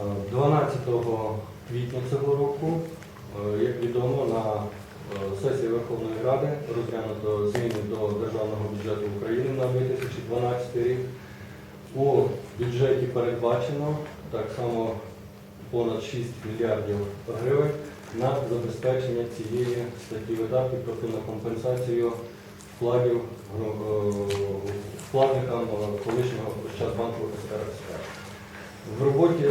Е, 12 квітня цього року, е, як відомо, на е, сесії Верховної Ради розглянуто зміни до Державного бюджету України на 2012 рік. У бюджеті передбачено так само понад 6 мільярдів гривень на забезпечення цієї статті видатків, тобто на компенсацію вкладів е, вкладникам колишнього Ощадбанку СРСР. В роботі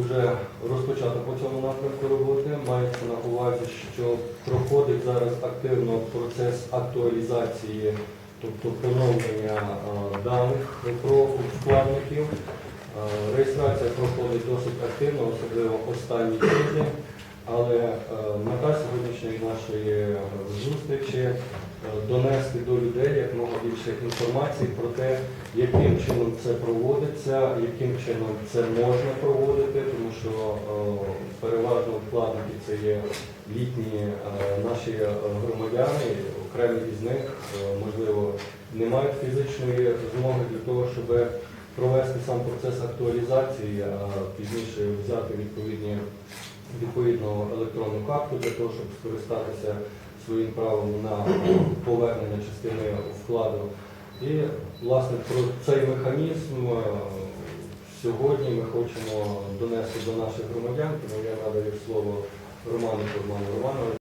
вже розпочата по цьому напрямку роботи. Мається на увазі, що проходить зараз активно процес актуалізації, тобто поновлення даних про вкладників. Реєстрація проходить досить активно, особливо останні тижні. Але мета сьогоднішньої нашої зустрічі донести до людей як мога більше інформації про те, яким чином це проводиться, яким чином це можна проводити, тому що е, переважно вкладники це є літні е, наші е, громадяни, окремі із них, е, можливо, не мають фізичної змоги для того, щоб провести сам процес актуалізації, а пізніше взяти відповідні відповідну електронну карту для того, щоб скористатися своїм правом на повернення частини вкладу. І, власне, про цей механізм е, сьогодні ми хочемо донести до наших громадян, тому я надаю слово Роману Кузьману Романовичу.